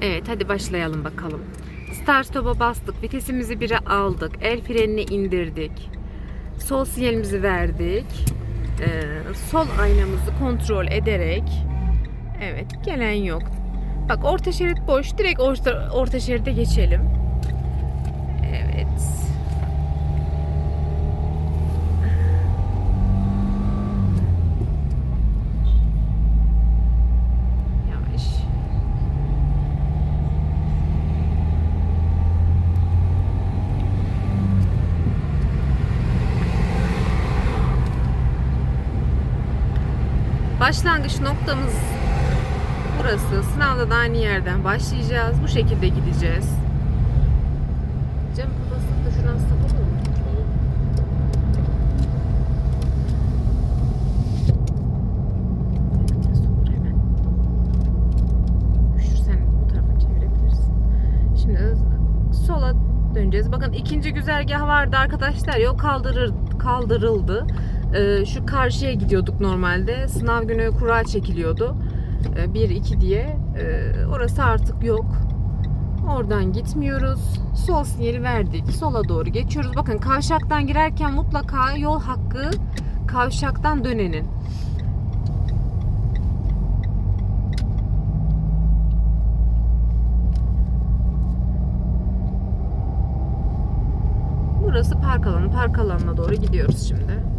Evet hadi başlayalım bakalım. Start stop'a bastık. Vitesimizi 1'e aldık. El frenini indirdik. Sol sinyalimizi verdik. Ee, sol aynamızı kontrol ederek Evet gelen yok. Bak orta şerit boş. Direkt orta, orta şeride geçelim. Evet. Yavaş. Başlangıç noktamız burası. Sınavda da aynı yerden başlayacağız. Bu şekilde gideceğiz. Cam kapasını da şuradan sapalım mı? Şimdi sola döneceğiz. Bakın ikinci güzergah vardı arkadaşlar. Yol kaldırır, kaldırıldı. Ee, şu karşıya gidiyorduk normalde. Sınav günü kura çekiliyordu. 1-2 diye. Ee, orası artık yok. Oradan gitmiyoruz. Sol sinyali verdik. Sola doğru geçiyoruz. Bakın kavşaktan girerken mutlaka yol hakkı kavşaktan dönenin. Burası park alanı. Park alanına doğru gidiyoruz şimdi.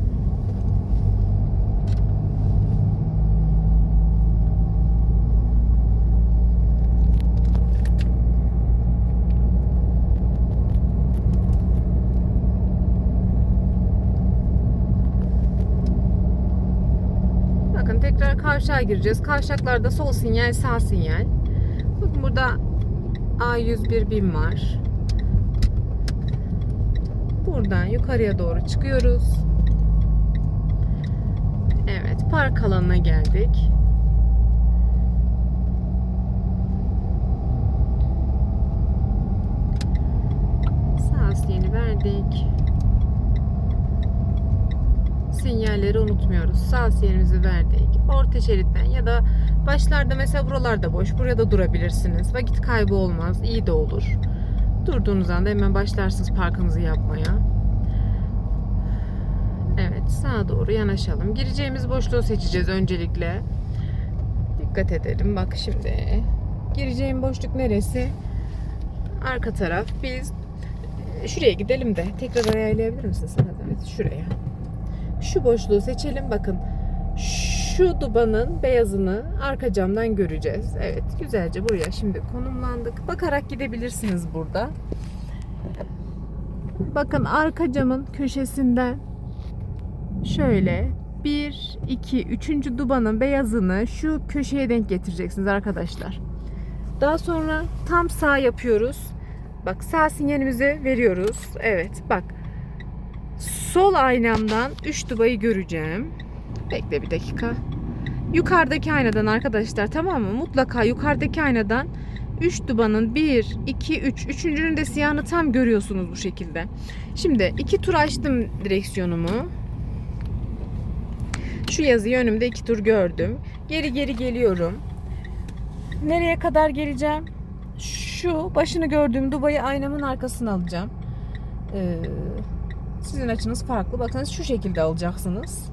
Bakın tekrar kavşağa gireceğiz. Kavşaklarda sol sinyal, sağ sinyal. Bakın burada A101 bin var. Buradan yukarıya doğru çıkıyoruz. Evet, park alanına geldik. Sağ sinyali verdik. Sinyalleri unutmuyoruz. Sağ sinyalimizi verdik. Orta şeritten ya da başlarda mesela buralarda boş. Buraya da durabilirsiniz. Vakit kaybı olmaz. iyi de olur. Durduğunuz anda hemen başlarsınız parkınızı yapmaya. Evet sağa doğru yanaşalım. Gireceğimiz boşluğu seçeceğiz öncelikle. Dikkat edelim. Bak şimdi. Gireceğim boşluk neresi? Arka taraf. Biz e, şuraya gidelim de tekrar ayarlayabilir misin sana zahmet? Şuraya. Şu boşluğu seçelim. Bakın şu dubanın beyazını arka camdan göreceğiz. Evet güzelce buraya şimdi konumlandık. Bakarak gidebilirsiniz burada. Bakın arka camın köşesinden şöyle 1, 2, 3. dubanın beyazını şu köşeye denk getireceksiniz arkadaşlar. Daha sonra tam sağ yapıyoruz. Bak sağ sinyalimizi veriyoruz. Evet bak sol aynamdan 3 dubayı göreceğim. Bekle bir dakika. Yukarıdaki aynadan arkadaşlar tamam mı? Mutlaka yukarıdaki aynadan 3 dubanın 1, 2, 3. Üçüncünün de siyahını tam görüyorsunuz bu şekilde. Şimdi iki tur açtım direksiyonumu. Şu yazıyı önümde iki tur gördüm. Geri geri geliyorum. Nereye kadar geleceğim? Şu başını gördüğüm dubayı aynamın arkasına alacağım. Ee, sizin açınız farklı. Bakın şu şekilde alacaksınız.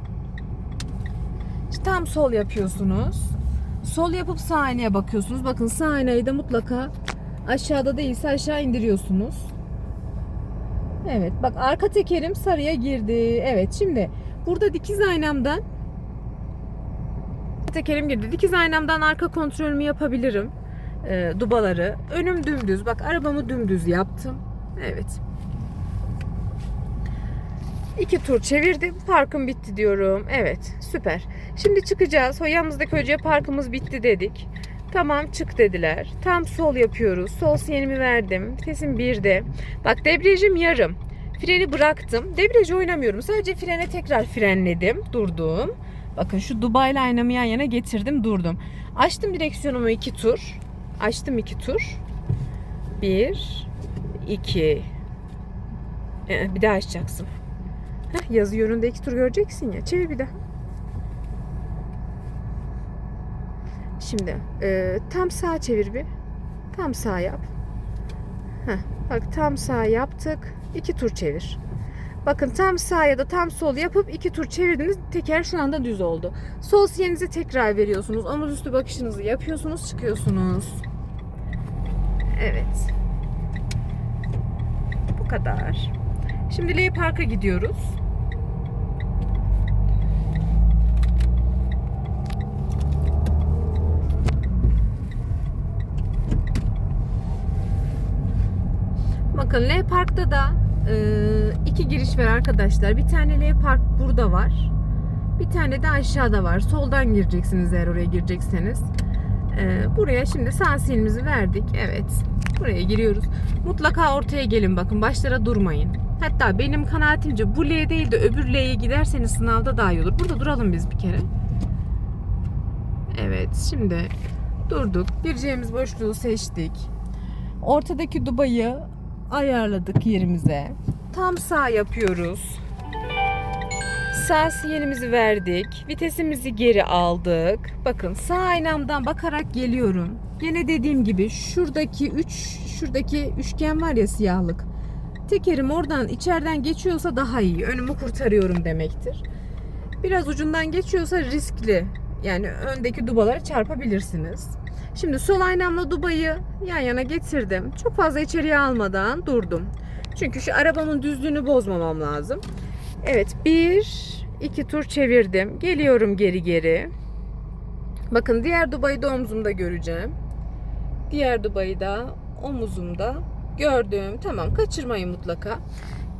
İşte tam sol yapıyorsunuz. Sol yapıp sağ aynaya bakıyorsunuz. Bakın sağ aynayı da mutlaka aşağıda değilse aşağı indiriyorsunuz. Evet bak arka tekerim sarıya girdi. Evet şimdi burada dikiz aynamdan tekerim girdi. Dikiz aynamdan arka kontrolümü yapabilirim. Ee, dubaları. Önüm dümdüz. Bak arabamı dümdüz yaptım. Evet. İki tur çevirdim. Parkım bitti diyorum. Evet süper. Şimdi çıkacağız. O yanımızdaki hocaya parkımız bitti dedik. Tamam çık dediler. Tam sol yapıyoruz. Sol sinyalimi verdim. Vitesim birde. Bak debriyajım yarım. Freni bıraktım. Debriyajı oynamıyorum. Sadece frene tekrar frenledim. Durdum. Bakın şu Dubai'yle aynamı yan yana getirdim. Durdum. Açtım direksiyonumu iki tur. Açtım iki tur. Bir, iki. Ee, bir daha açacaksın. Heh, yazı yönünde iki tur göreceksin ya. Çevir bir daha. Şimdi e, tam sağa çevir bir. Tam sağ yap. Heh, bak tam sağ yaptık. İki tur çevir. Bakın tam sağ ya da tam sol yapıp iki tur çevirdiniz. Teker şu anda düz oldu. Sol sinyalinizi tekrar veriyorsunuz. Omuz üstü bakışınızı yapıyorsunuz. Çıkıyorsunuz. Evet. Bu kadar. Şimdi L Park'a gidiyoruz. Bakın L Park'ta da e, iki giriş var arkadaşlar. Bir tane L Park burada var. Bir tane de aşağıda var. Soldan gireceksiniz eğer oraya girecekseniz. E, buraya şimdi sağ sinyalimizi verdik. Evet. Buraya giriyoruz. Mutlaka ortaya gelin bakın. Başlara durmayın. Hatta benim kanaatimce bu L değil de öbür L'ye giderseniz sınavda daha iyi olur. Burada duralım biz bir kere. Evet şimdi durduk. Gireceğimiz boşluğu seçtik. Ortadaki dubayı ayarladık yerimize. Tam sağ yapıyoruz. Sağ sinyalimizi verdik. Vitesimizi geri aldık. Bakın sağ aynamdan bakarak geliyorum. Yine dediğim gibi şuradaki 3 şuradaki üçgen var ya siyahlık. Tekerim oradan içeriden geçiyorsa daha iyi. Önümü kurtarıyorum demektir. Biraz ucundan geçiyorsa riskli. Yani öndeki dubalara çarpabilirsiniz. Şimdi sol aynamla dubayı yan yana getirdim. Çok fazla içeriye almadan durdum. Çünkü şu arabamın düzlüğünü bozmamam lazım. Evet bir iki tur çevirdim. Geliyorum geri geri. Bakın diğer dubayı da omzumda göreceğim. Diğer dubayı da omuzumda gördüm. Tamam kaçırmayın mutlaka.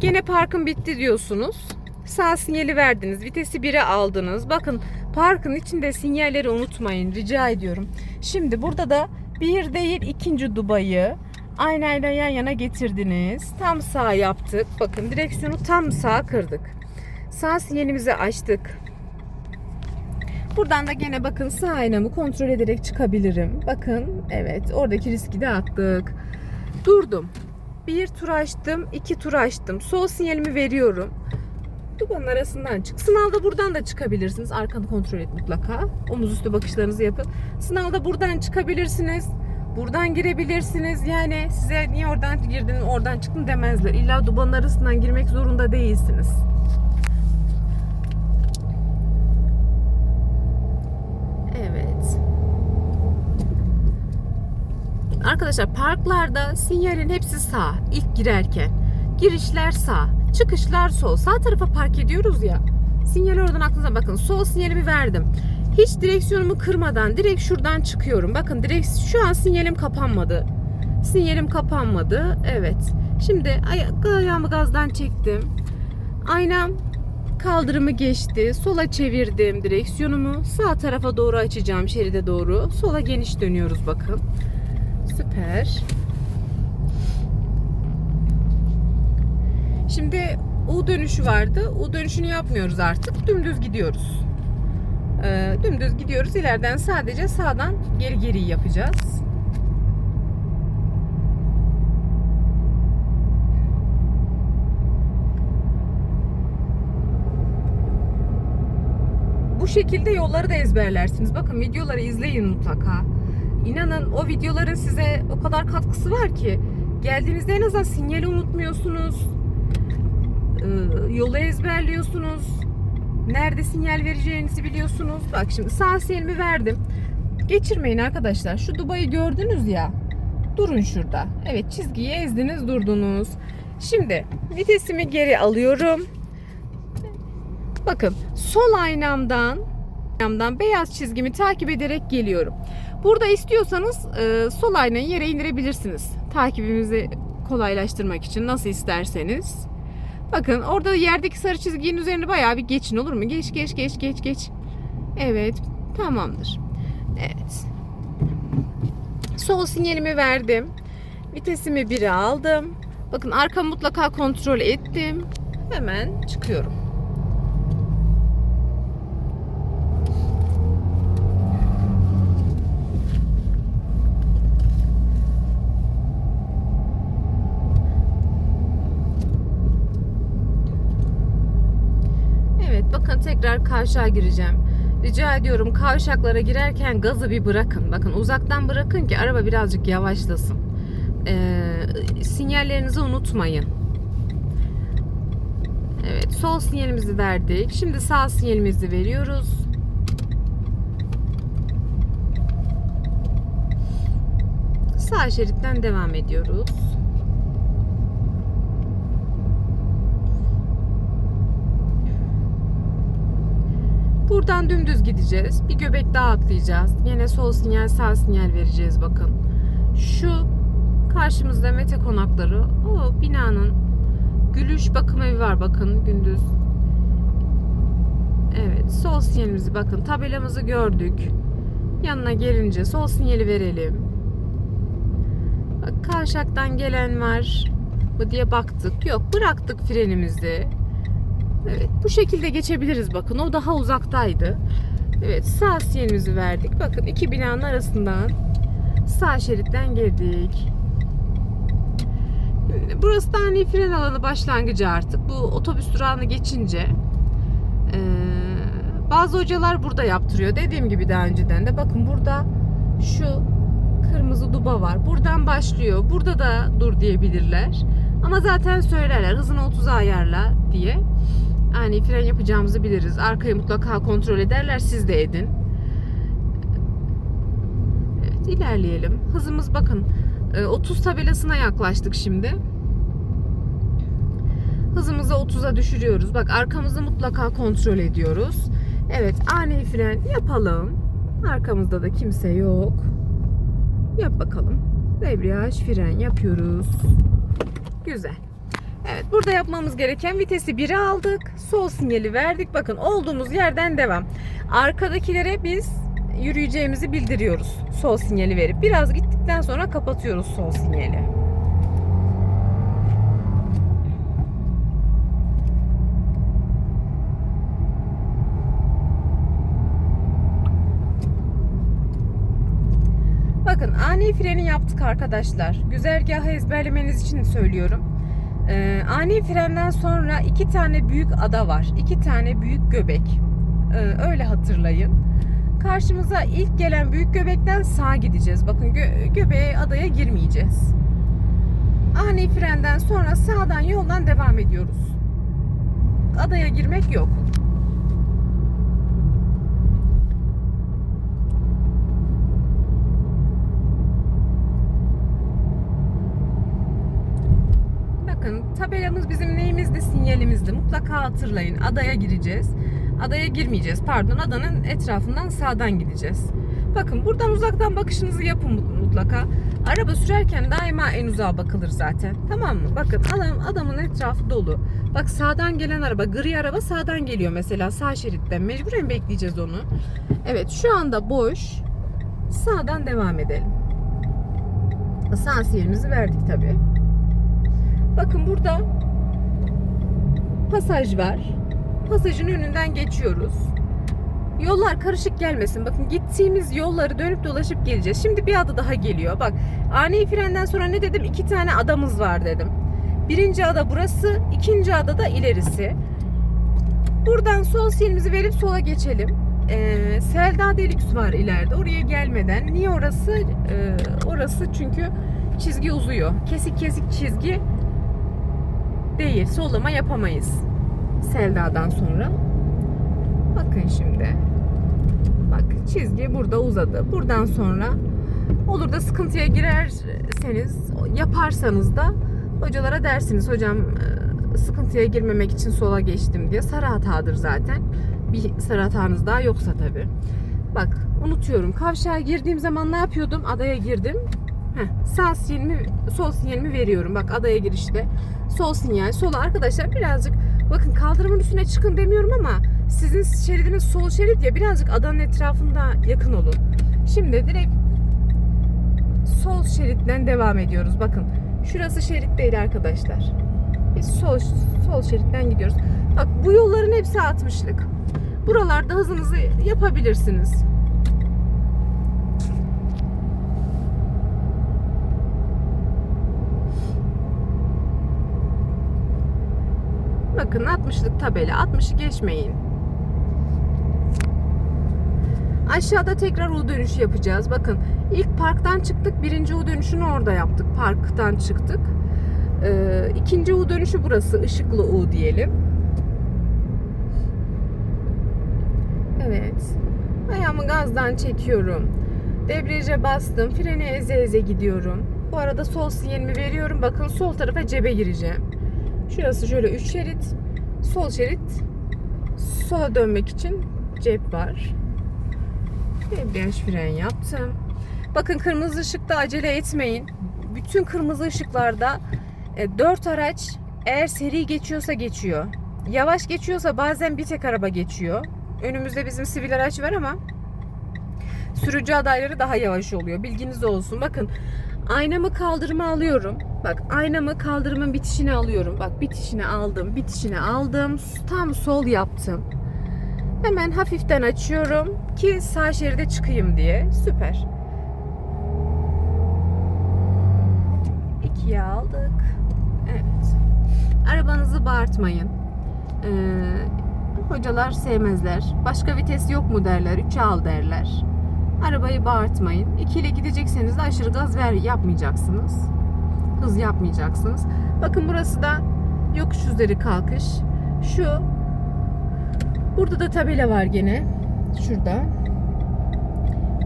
Gene parkın bitti diyorsunuz. Sağ sinyali verdiniz. Vitesi 1'e aldınız. Bakın parkın içinde sinyalleri unutmayın. Rica ediyorum. Şimdi burada da bir değil ikinci dubayı aynayla yan yana getirdiniz. Tam sağ yaptık. Bakın direksiyonu tam sağ kırdık. Sağ sinyalimizi açtık. Buradan da gene bakın sağ aynamı kontrol ederek çıkabilirim. Bakın evet oradaki riski de attık. Durdum. Bir tur açtım, iki tur açtım. Sol sinyalimi veriyorum. Dubanın arasından çık. Sınavda buradan da çıkabilirsiniz. Arkanı kontrol et mutlaka. Omuz üstü bakışlarınızı yapın. Sınavda buradan çıkabilirsiniz. Buradan girebilirsiniz. Yani size niye oradan girdin, oradan çıktın demezler. İlla dubanın arasından girmek zorunda değilsiniz. Evet. Arkadaşlar parklarda sinyalin hepsi sağ ilk girerken. Girişler sağ, çıkışlar sol. Sağ tarafa park ediyoruz ya. Sinyali oradan aklınıza bakın. Sol sinyalimi verdim. Hiç direksiyonumu kırmadan direkt şuradan çıkıyorum. Bakın direkt şu an sinyalim kapanmadı. Sinyalim kapanmadı. Evet. Şimdi ay- ayağımı gazdan çektim. Aynam kaldırımı geçti. Sola çevirdim direksiyonumu. Sağ tarafa doğru açacağım şeride doğru. Sola geniş dönüyoruz bakın. Süper. Şimdi U dönüşü vardı. U dönüşünü yapmıyoruz artık. Dümdüz gidiyoruz. Ee, dümdüz gidiyoruz. İleriden sadece sağdan geri geri yapacağız. Bu şekilde yolları da ezberlersiniz. Bakın videoları izleyin mutlaka. İnanın o videoların size o kadar katkısı var ki geldiğinizde en azından sinyali unutmuyorsunuz. Ee, yolu ezberliyorsunuz. Nerede sinyal vereceğinizi biliyorsunuz. Bak şimdi sağ sinyalimi verdim. Geçirmeyin arkadaşlar. Şu Dubai'yi gördünüz ya. Durun şurada. Evet çizgiyi ezdiniz durdunuz. Şimdi vitesimi geri alıyorum. Bakın sol aynamdan aynamdan beyaz çizgimi takip ederek geliyorum. Burada istiyorsanız e, sol aynayı yere indirebilirsiniz. Takibimizi kolaylaştırmak için nasıl isterseniz. Bakın orada yerdeki sarı çizginin üzerine bayağı bir geçin olur mu? Geç geç geç geç geç. Evet tamamdır. Evet. Sol sinyalimi verdim. Vitesimi 1'e aldım. Bakın arkamı mutlaka kontrol ettim. Hemen çıkıyorum. Evet bakın tekrar karşıya gireceğim. Rica ediyorum kavşaklara girerken gazı bir bırakın. Bakın uzaktan bırakın ki araba birazcık yavaşlasın. Ee, sinyallerinizi unutmayın. Evet sol sinyalimizi verdik. Şimdi sağ sinyalimizi veriyoruz. Sağ şeritten devam ediyoruz. Buradan dümdüz gideceğiz. Bir göbek daha atlayacağız. Yine sol sinyal sağ sinyal vereceğiz bakın. Şu karşımızda Mete konakları. O binanın gülüş bakım evi var bakın gündüz. Evet sol sinyalimizi bakın tabelamızı gördük. Yanına gelince sol sinyali verelim. Bak kavşaktan gelen var mı diye baktık. Yok bıraktık frenimizi. Evet bu şekilde geçebiliriz bakın. O daha uzaktaydı. Evet sağ sinyalimizi verdik. Bakın iki binanın arasından sağ şeritten girdik. Burası da ani fren alanı başlangıcı artık. Bu otobüs durağını geçince eee, bazı hocalar burada yaptırıyor. Dediğim gibi daha önceden de bakın burada şu kırmızı duba var. Buradan başlıyor. Burada da dur diyebilirler. Ama zaten söylerler hızını 30'a ayarla diye. Ani fren yapacağımızı biliriz. Arkayı mutlaka kontrol ederler. Siz de edin. Evet ilerleyelim. Hızımız bakın e, 30 tabelasına yaklaştık şimdi. Hızımızı 30'a düşürüyoruz. Bak arkamızı mutlaka kontrol ediyoruz. Evet ani fren yapalım. Arkamızda da kimse yok. Yap bakalım. Debriyaj fren yapıyoruz. Güzel. Evet burada yapmamız gereken vitesi 1'e aldık. Sol sinyali verdik. Bakın olduğumuz yerden devam. Arkadakilere biz yürüyeceğimizi bildiriyoruz. Sol sinyali verip biraz gittikten sonra kapatıyoruz sol sinyali. Bakın ani freni yaptık arkadaşlar. Güzergahı ezberlemeniz için söylüyorum. Ee, ani frenden sonra iki tane büyük ada var. iki tane büyük göbek. Ee, öyle hatırlayın. Karşımıza ilk gelen büyük göbekten sağa gideceğiz. Bakın gö- göbeğe adaya girmeyeceğiz. Ani frenden sonra sağdan yoldan devam ediyoruz. Adaya girmek yok. Tabelamız bizim neyimizdi? Sinyalimizdi. Mutlaka hatırlayın. Adaya gireceğiz. Adaya girmeyeceğiz. Pardon adanın etrafından sağdan gideceğiz. Bakın buradan uzaktan bakışınızı yapın mut- mutlaka. Araba sürerken daima en uzağa bakılır zaten. Tamam mı? Bakın adam, adamın etrafı dolu. Bak sağdan gelen araba, gri araba sağdan geliyor mesela sağ şeritten. Mecburen bekleyeceğiz onu. Evet şu anda boş. Sağdan devam edelim. Sağ sinyalimizi verdik tabii. Bakın burada pasaj var. Pasajın önünden geçiyoruz. Yollar karışık gelmesin. Bakın gittiğimiz yolları dönüp dolaşıp geleceğiz. Şimdi bir ada daha geliyor. Bak ani frenden sonra ne dedim? İki tane adamız var dedim. Birinci ada burası, ikinci ada da ilerisi. Buradan sol sinyalimizi verip sola geçelim. Ee, Selda Deluxe var ileride. Oraya gelmeden. Niye orası? Ee, orası çünkü çizgi uzuyor. Kesik kesik çizgi değil. Sollama yapamayız. Selda'dan sonra. Bakın şimdi. Bak çizgi burada uzadı. Buradan sonra olur da sıkıntıya girerseniz yaparsanız da hocalara dersiniz hocam e, sıkıntıya girmemek için sola geçtim diye sarı hatadır zaten. Bir sarı hatanız daha yoksa tabi. Bak unutuyorum. Kavşağa girdiğim zaman ne yapıyordum? Adaya girdim. Heh, sağ sinyalimi, sol sinyalimi veriyorum. Bak adaya girişte sol sinyal, sola arkadaşlar birazcık bakın kaldırımın üstüne çıkın demiyorum ama sizin şeridiniz sol şerit ya birazcık adanın etrafında yakın olun. Şimdi direkt sol şeritten devam ediyoruz. Bakın şurası şerit değil arkadaşlar. Biz sol sol şeritten gidiyoruz. Bak bu yolların hepsi 60'lık. Buralarda hızınızı yapabilirsiniz. Bakın 60'lık tabela. 60'ı geçmeyin. Aşağıda tekrar U dönüşü yapacağız. Bakın ilk parktan çıktık. Birinci U dönüşünü orada yaptık. Parktan çıktık. Ee, ikinci U dönüşü burası. Işıklı U diyelim. Evet. Ayağımı gazdan çekiyorum. Debriyaja bastım. Freni eze eze gidiyorum. Bu arada sol sinyalimi veriyorum. Bakın sol tarafa cebe gireceğim. Şurası şöyle 3 şerit. Sol şerit. Sola dönmek için cep var. Debriyaj fren yaptım. Bakın kırmızı ışıkta acele etmeyin. Bütün kırmızı ışıklarda 4 araç eğer seri geçiyorsa geçiyor. Yavaş geçiyorsa bazen bir tek araba geçiyor. Önümüzde bizim sivil araç var ama sürücü adayları daha yavaş oluyor. Bilginiz olsun. Bakın aynamı kaldırıma alıyorum. Bak aynamı kaldırımın bitişine alıyorum. Bak bitişine aldım, bitişine aldım. Tam sol yaptım. Hemen hafiften açıyorum ki sağ şeride çıkayım diye. Süper. İkiye aldık. Evet. Arabanızı bağırtmayın. Ee, hocalar sevmezler. Başka vites yok mu derler. 3'e al derler. Arabayı bağırtmayın. 2 ile gidecekseniz de aşırı gaz ver yapmayacaksınız. Hız yapmayacaksınız. Bakın burası da yokuş üzeri kalkış. Şu Burada da tabela var gene. Şurada.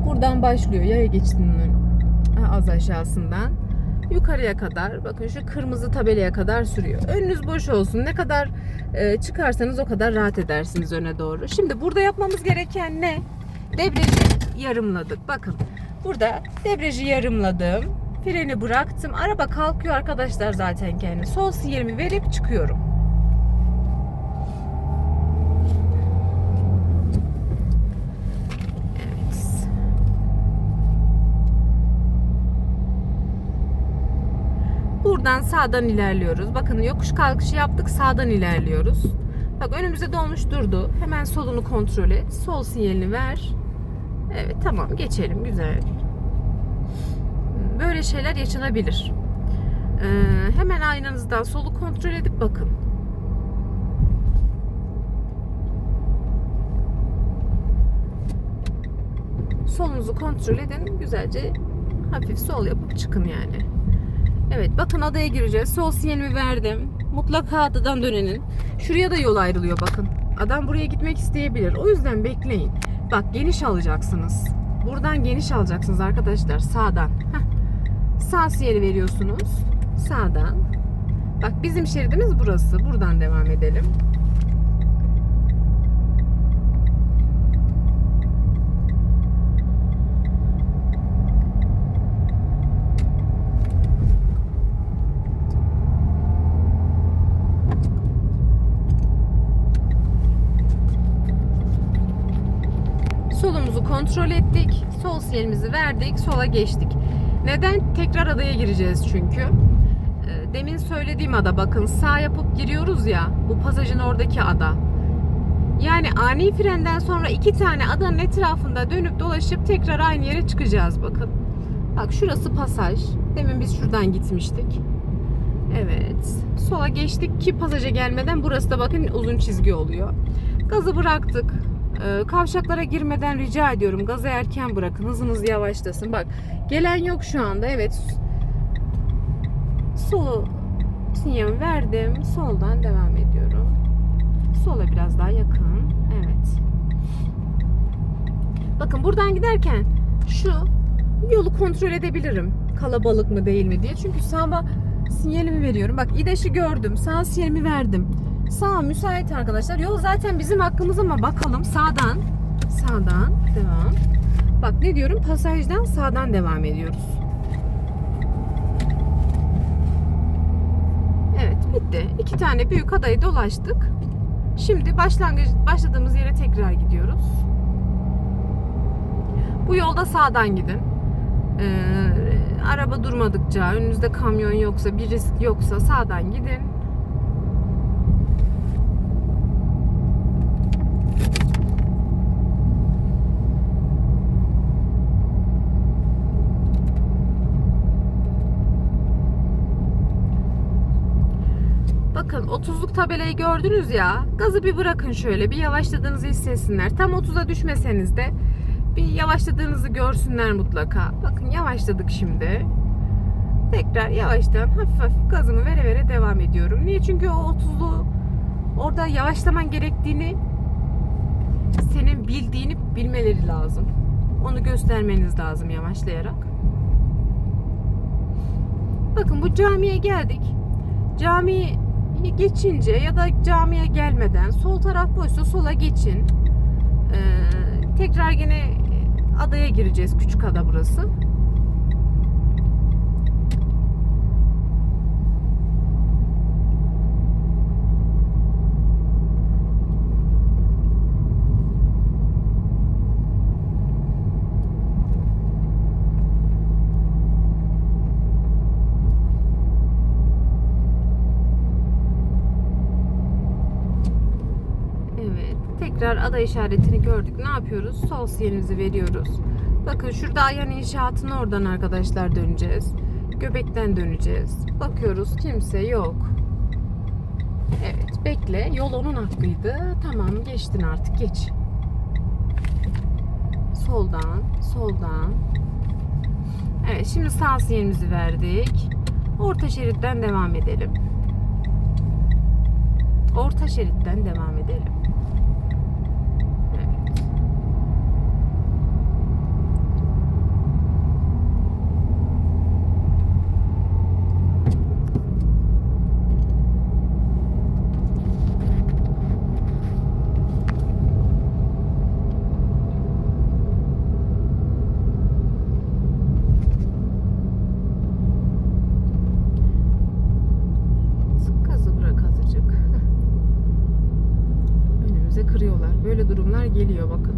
Buradan başlıyor yaya geçidinin az aşağısından. Yukarıya kadar bakın şu kırmızı tabelaya kadar sürüyor. Önünüz boş olsun. Ne kadar e, çıkarsanız o kadar rahat edersiniz öne doğru. Şimdi burada yapmamız gereken ne? Debriyajı yarımladık. Bakın burada debriyajı yarımladım. Freni bıraktım. Araba kalkıyor arkadaşlar zaten kendi. Sol sinyalimi verip çıkıyorum. Buradan sağdan ilerliyoruz. Bakın yokuş kalkışı yaptık. Sağdan ilerliyoruz. Bak önümüzde dolmuş durdu. Hemen solunu kontrol et. Sol sinyalini ver. Evet tamam geçelim. Güzel. Böyle şeyler yaşanabilir. Ee, hemen aynanızdan solu kontrol edip bakın. Solunuzu kontrol edin. Güzelce hafif sol yapıp çıkın yani. Evet bakın adaya gireceğiz. Sol sinyalimi verdim. Mutlaka adadan dönenin. Şuraya da yol ayrılıyor bakın. Adam buraya gitmek isteyebilir. O yüzden bekleyin. Bak geniş alacaksınız. Buradan geniş alacaksınız arkadaşlar. Sağdan. Heh. Sağ sinyali veriyorsunuz. Sağdan. Bak bizim şeridimiz burası. Buradan devam edelim. Solumuzu kontrol ettik. Sol sinyalimizi verdik. Sola geçtik. Neden? Tekrar adaya gireceğiz çünkü. Ee, Demin söylediğim ada bakın sağ yapıp giriyoruz ya. Bu pasajın oradaki ada. Yani ani frenden sonra iki tane adanın etrafında dönüp dolaşıp tekrar aynı yere çıkacağız bakın. Bak şurası pasaj. Demin biz şuradan gitmiştik. Evet. Sola geçtik ki pasaja gelmeden burası da bakın uzun çizgi oluyor. Gazı bıraktık. Ee, kavşaklara girmeden rica ediyorum. Gazı erken bırakın. Hızınız yavaşlasın. Bak gelen yok şu anda. Evet. Solu sinyal verdim. Soldan devam ediyorum. Sola biraz daha yakın. Evet. Bakın buradan giderken şu yolu kontrol edebilirim. Kalabalık mı değil mi diye. Çünkü sağa sinyalimi veriyorum. Bak İDAŞ'ı gördüm. Sağ sinyalimi verdim. Sağ müsait arkadaşlar. Yol zaten bizim hakkımız ama bakalım sağdan. Sağdan devam. Bak ne diyorum? Pasajdan sağdan devam ediyoruz. Evet bitti. İki tane büyük adayı dolaştık. Şimdi başlangıç başladığımız yere tekrar gidiyoruz. Bu yolda sağdan gidin. Ee, araba durmadıkça, önünüzde kamyon yoksa, bir risk yoksa sağdan gidin. Bakın 30'luk tabelayı gördünüz ya. Gazı bir bırakın şöyle. Bir yavaşladığınızı hissetsinler. Tam 30'a düşmeseniz de bir yavaşladığınızı görsünler mutlaka. Bakın yavaşladık şimdi. Tekrar yavaştan hafif hafif gazımı vere vere devam ediyorum. Niye? Çünkü o 30'lu orada yavaşlaman gerektiğini senin bildiğini bilmeleri lazım. Onu göstermeniz lazım yavaşlayarak. Bakın bu camiye geldik. Camiye geçince ya da camiye gelmeden sol taraf boşsa sola geçin. Ee, tekrar yine adaya gireceğiz. Küçük ada burası. Evet. Tekrar ada işaretini gördük. Ne yapıyoruz? Sol sinyalimizi veriyoruz. Bakın şurada Ayan İnşaat'ın oradan arkadaşlar döneceğiz. Göbekten döneceğiz. Bakıyoruz kimse yok. Evet bekle. Yol onun hakkıydı. Tamam geçtin artık geç. Soldan, soldan. Evet şimdi sağ sinyalimizi verdik. Orta şeritten devam edelim. Orta şeritten devam edelim. Evet. Gazı bırak azıcık. Önümüze kırıyorlar. Böyle durumlar geliyor bakın.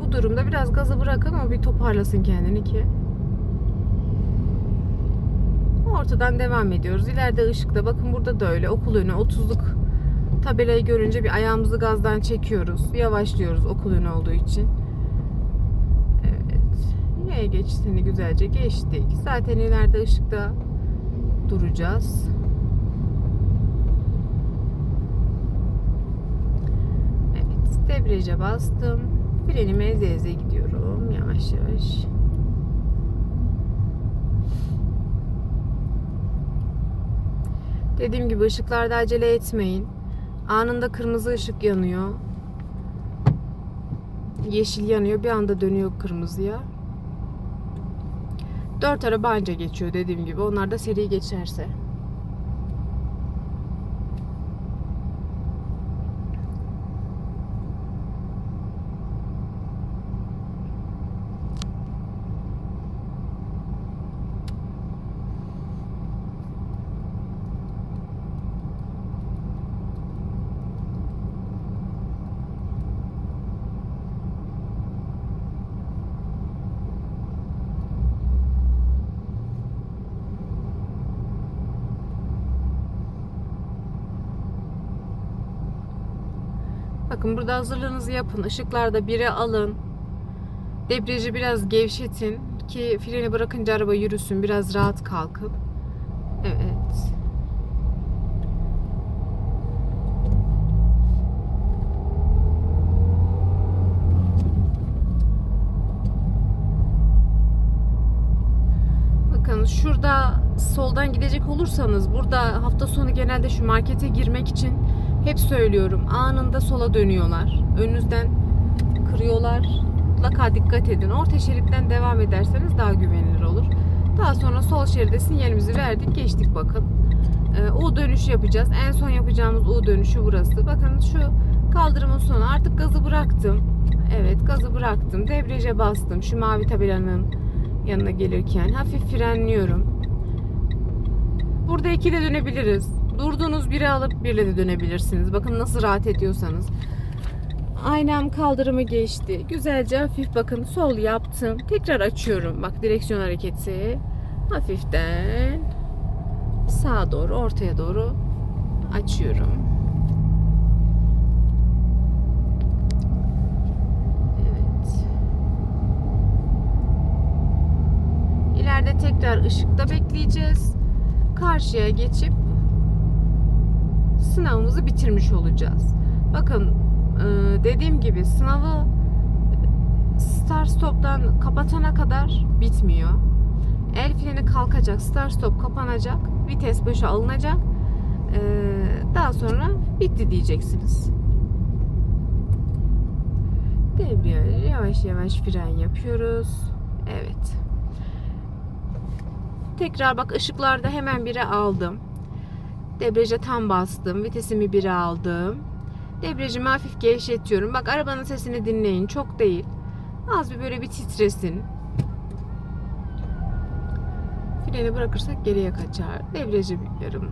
Bu durumda biraz gazı bırakın ama bir toparlasın kendini ki. Ortadan devam ediyoruz. İleride ışıkta bakın burada da öyle. Okul önü 30'luk tabelayı görünce bir ayağımızı gazdan çekiyoruz. Yavaşlıyoruz okul önü olduğu için. Evet. Yaya geçişini güzelce geçtik. Zaten ileride ışıkta duracağız. Debriyaja bastım. Frenimi eze eze gidiyorum yavaş yavaş. Dediğim gibi ışıklarda acele etmeyin. Anında kırmızı ışık yanıyor. Yeşil yanıyor. Bir anda dönüyor kırmızıya. Dört araba anca geçiyor dediğim gibi. Onlar da seri geçerse. Bakın burada hazırlığınızı yapın. Işıklarda biri alın. Debriyajı biraz gevşetin ki freni bırakınca araba yürüsün. Biraz rahat kalkın. Evet. Bakın şurada soldan gidecek olursanız burada hafta sonu genelde şu markete girmek için hep söylüyorum anında sola dönüyorlar. Önünüzden kırıyorlar. Mutlaka dikkat edin. Orta şeritten devam ederseniz daha güvenilir olur. Daha sonra sol şeride sinyalimizi verdik. Geçtik bakın. Ee, U dönüşü yapacağız. En son yapacağımız U dönüşü burası. Bakın şu kaldırımın sonu. Artık gazı bıraktım. Evet gazı bıraktım. Debriyaja bastım. Şu mavi tabelanın yanına gelirken hafif frenliyorum. Burada ikili dönebiliriz. Durduğunuz biri alıp birle de dönebilirsiniz. Bakın nasıl rahat ediyorsanız. Aynam kaldırımı geçti. Güzelce hafif bakın sol yaptım. Tekrar açıyorum. Bak direksiyon hareketi. Hafiften sağa doğru ortaya doğru açıyorum. İleride tekrar ışıkta bekleyeceğiz. Karşıya geçip sınavımızı bitirmiş olacağız. Bakın e, dediğim gibi sınavı start stop'tan kapatana kadar bitmiyor. El freni kalkacak, start stop kapanacak, vites başa alınacak. Ee, daha sonra bitti diyeceksiniz. Debriyaj yavaş yavaş fren yapıyoruz. Evet. Tekrar bak ışıklarda hemen bire aldım. Debriyaja tam bastım. Vitesimi bire aldım. Debriyajımı hafif gevşetiyorum. Bak arabanın sesini dinleyin. Çok değil. Az bir böyle bir titresin. Freni bırakırsak geriye kaçar. Debriyajı yarım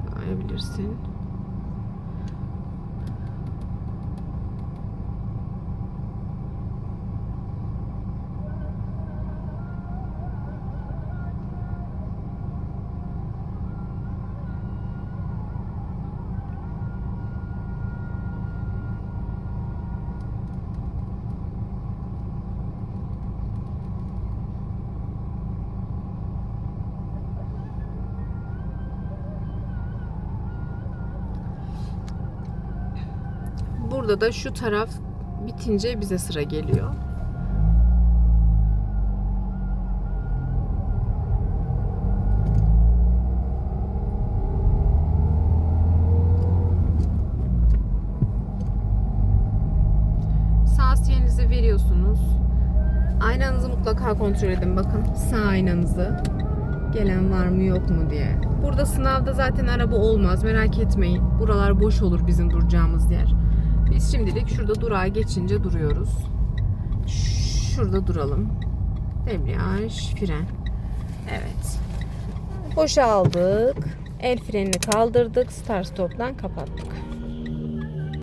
Burada da şu taraf bitince bize sıra geliyor. Sağ veriyorsunuz. Aynanızı mutlaka kontrol edin. Bakın sağ aynanızı. Gelen var mı yok mu diye. Burada sınavda zaten araba olmaz. Merak etmeyin. Buralar boş olur bizim duracağımız yer. Biz şimdilik şurada durağa geçince duruyoruz. Şurada duralım. Debriyaj, fren. Evet. Boşa aldık. El frenini kaldırdık. Start stop'tan kapattık.